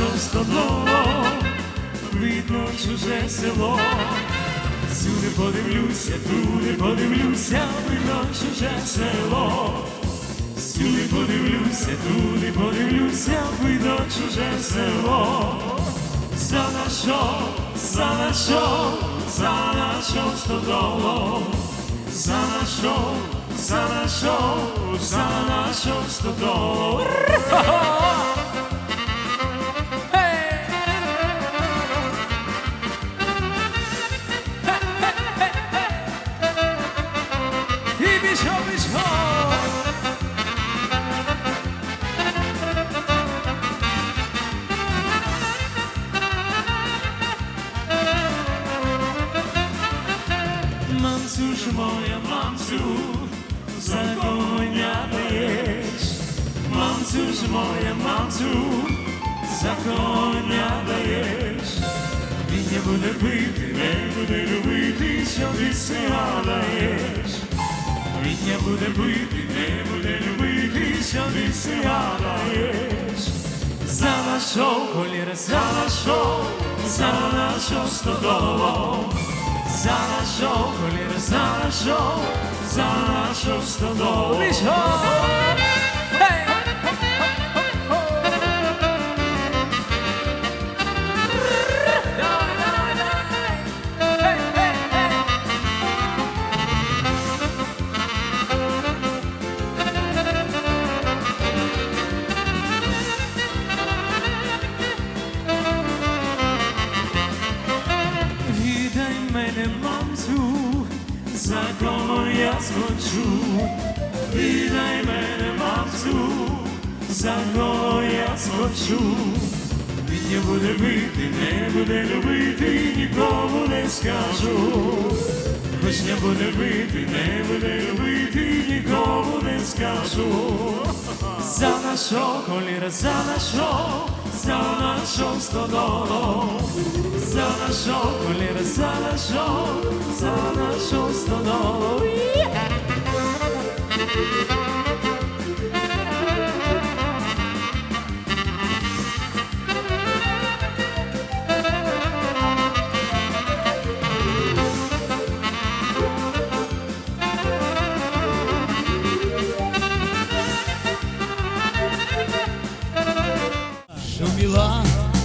село, за видно чуже село. Сюди подивлюся, туди подивлюся, видно чуже село. Сюди подивлюся, туди подивлюся, видно чуже село. За нащо, за нащо, за нащо стодоло, за нащо, за нащо, за нащо стодоло. Що. За нашого колір, за нашого, за нашого стодолу. За нашого колір, за нашого, за нашого стодолу. Віддай мене, мамцю, за кого я схочу. Він не буде бити, не буде любити, нікому не скажу. Хоч не буде бити, не буде любити, нікому не скажу. За нашого коліра, за нашого, за нашого стодолу. За нашого коліра, за нашого, за нашого стодолу. Шуміла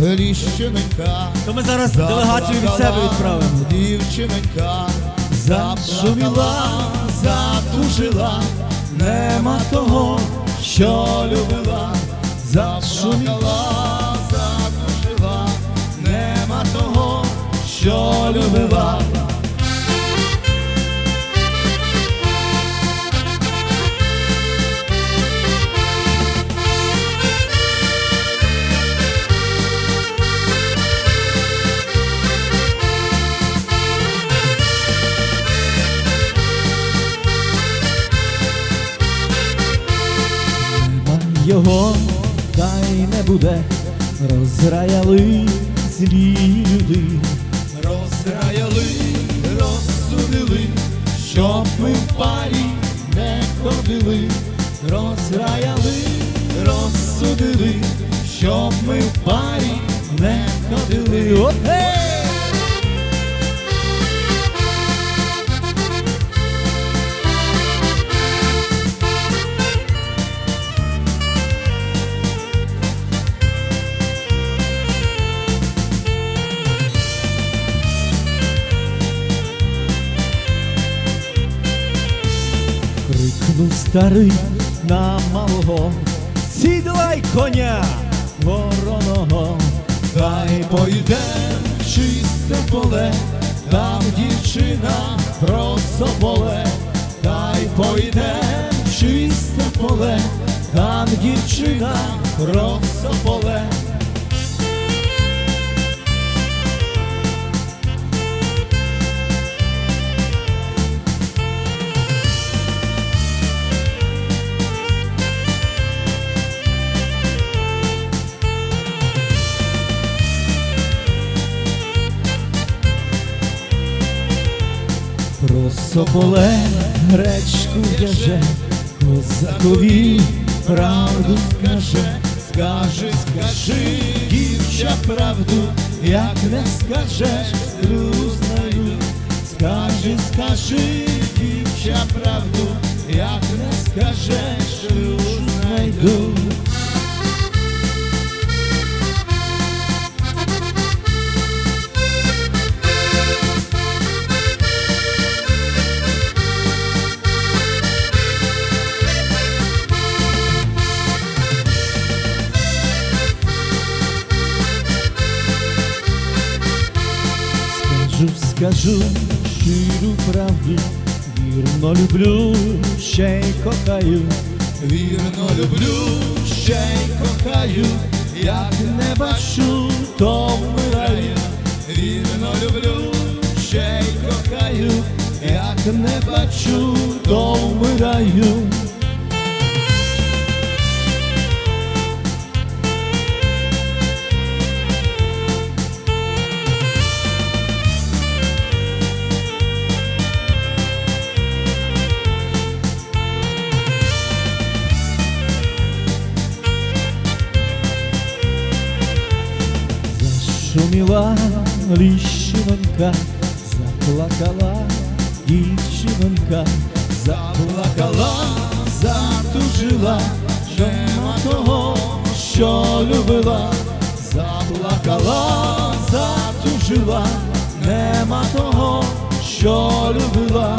ліщинка, То ми зараз делегацію від себе відправимо. Дівчинка. Зашуміла, затужила, нема того, що любила, зашуміла, затужила, нема того, що любила. Його, та й не буде, розраяли злі люди. Розраяли, розсудили, щоб ми в парі не ходили, розраяли, розсудили, щоб ми в парі не ходили. От старий на малого, сідлай коня вороного. Та й пойдем чисте поле, там дівчина просто поле, та й пойдем чисте поле, там дівчина просто поле. Соболе гречку в'яже, козакові правду скаже, Скажи, скажи, дівча, правду, як не скажеш, грузною. Скажи, скажи, дівча, правду, як не скажеш, грузною. Скажу, щиру правду, вірно люблю, ще й кохаю, Вірно люблю, ще й кохаю, як не бачу, то вмираю. Вірно люблю, ще й кохаю, як не бачу, то вмираю. Зашуміла ліщинонька, заплакала дівчинонька, заплакала, затужила, нема того, що любила, заплакала, затужила, нема того, що любила.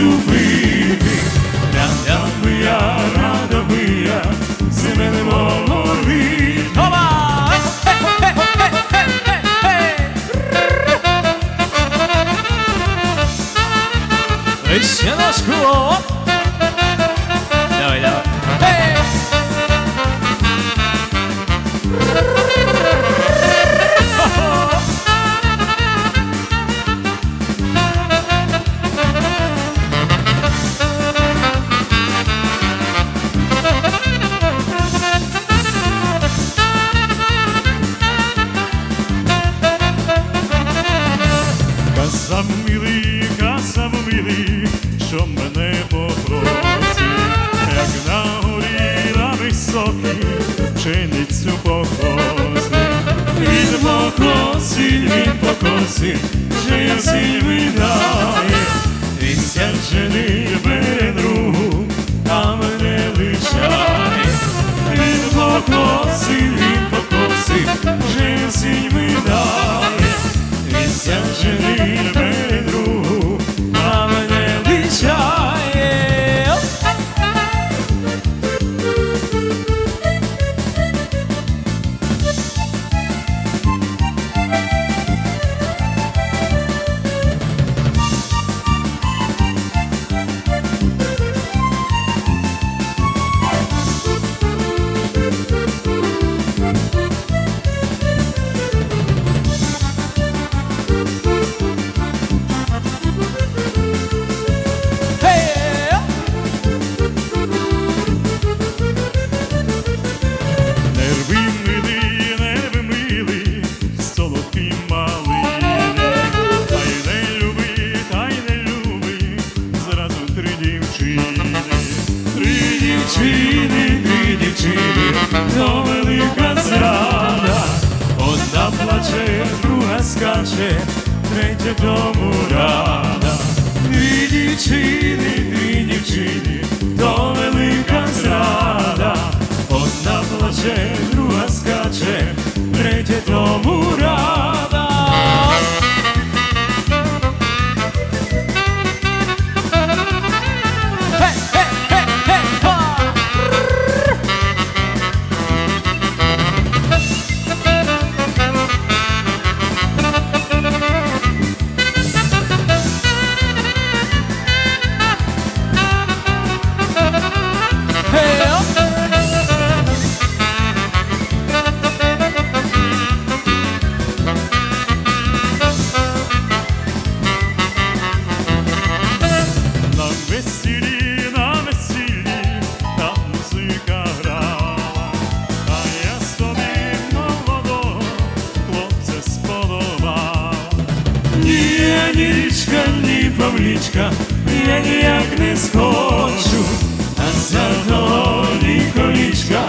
to be. Що мене попросив, як на горі на високій пшеницю покосив. Він покосив, він покосив, вже сіль видає, він ся жени бере другу, а мене лишає. Він покосив, він покосив, вже сіль видає, він ся жени бере плаче, третя дому рада. Дві дівчини, дві дівчини, то велика зрада, одна плаче, друга скаче, третя тому рада. Павлічка, я ніяк не схочу, а за того колічка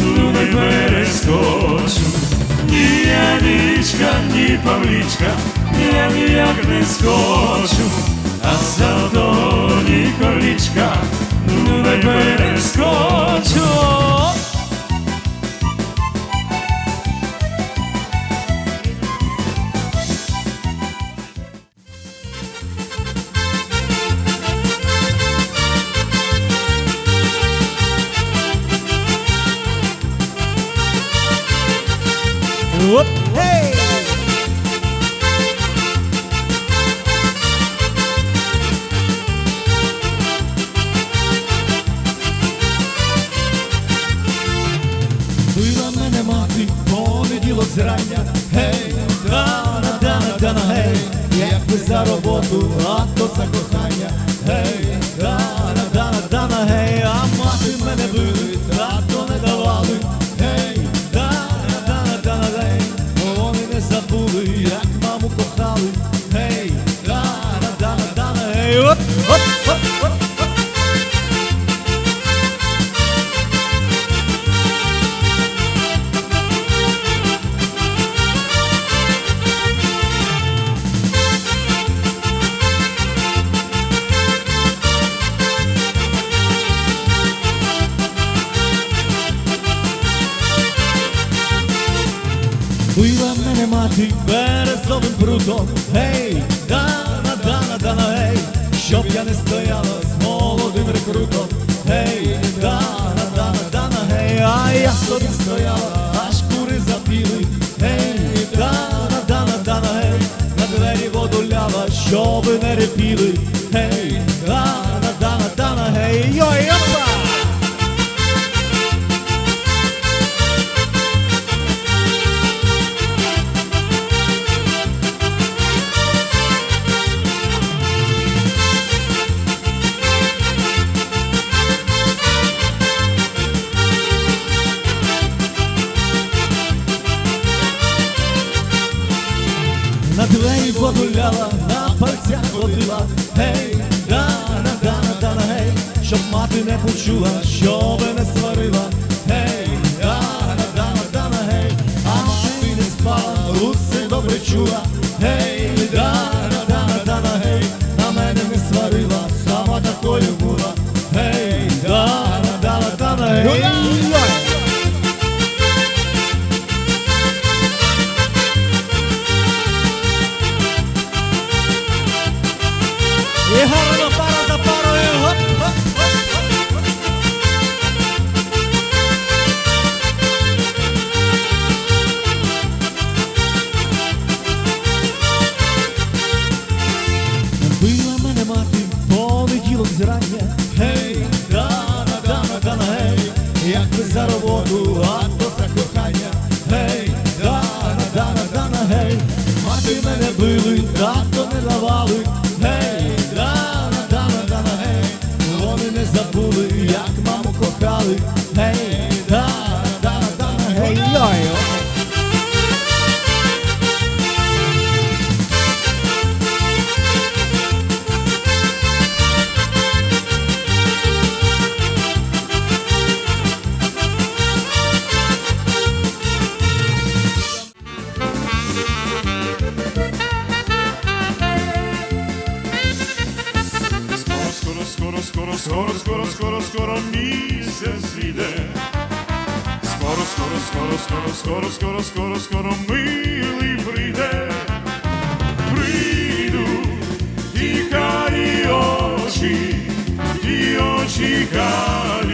ну не перескочу. Ні Янічка, ні Павлічка, я ніяк не схочу, а за того колічка ну не перескочу. the гей, дана, дана, дана, гей, а я собі стояла, аж кури запіли, гей, дана, дана, дана, гей, на двері воду ляла, щоби не репіли, гей, дана, дана, дана, гей, йой, опа! Мати не почула, що мене сварила, гей, дана, дана, дама, гей, а ти не спала, усе добре чула, zrania скоро, скоро, скоро, скоро, місяць іде. Скоро, скоро, скоро, скоро, скоро, скоро, скоро, скоро милий прийде. Прийду і хай очі, і очі карі,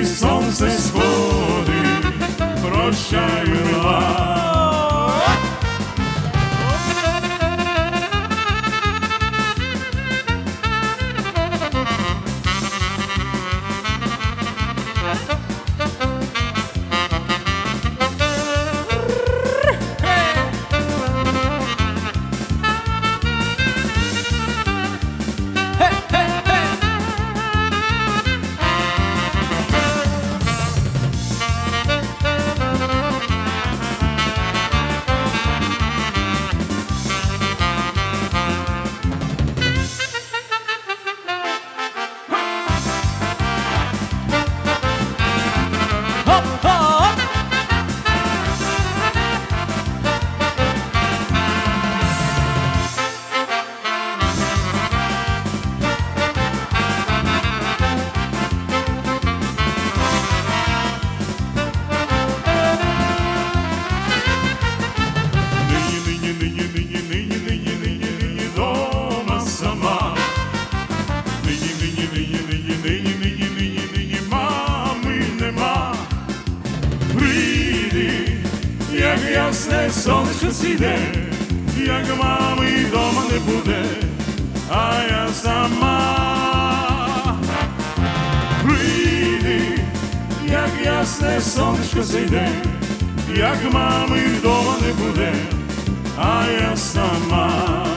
і сонце сходить, прощай, мила. oh. Ясне сонечко зайде, як мами вдома не буде, а я сама.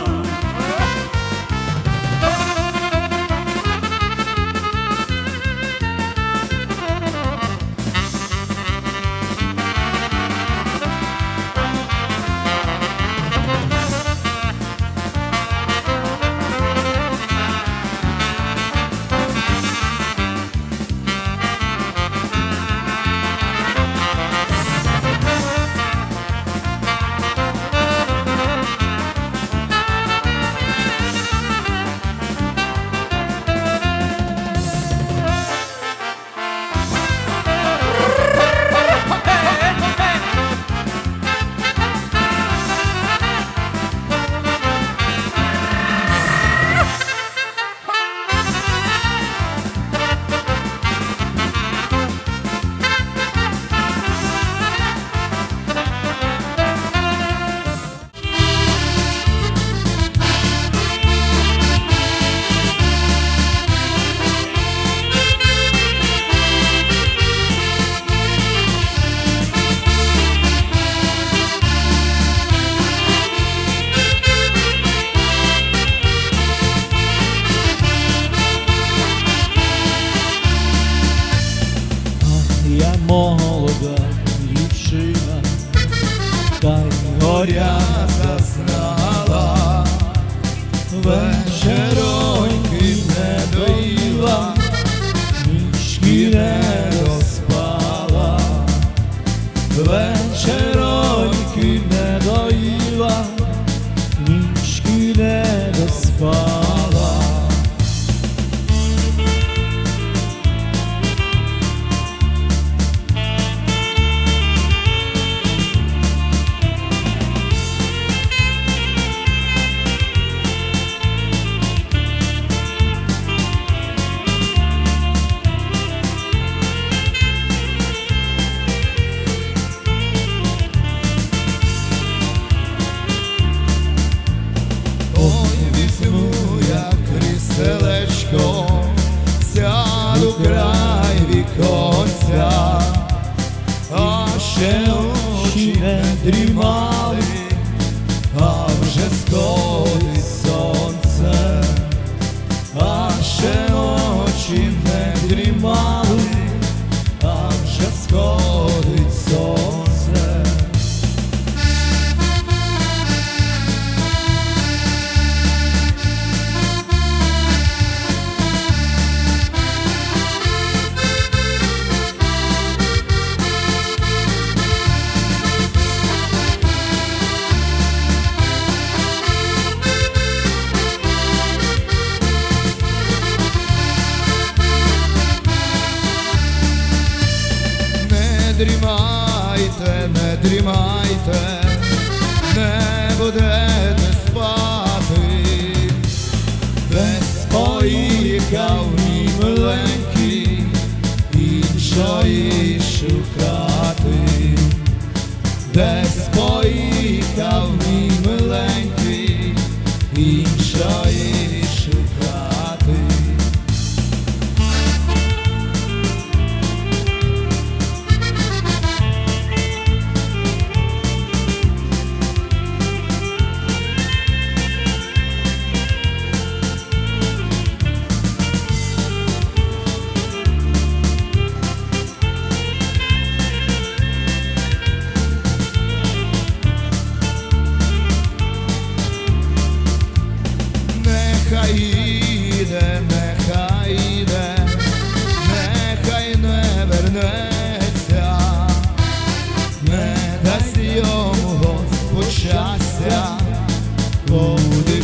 musical дасть йому Господь щастя, куди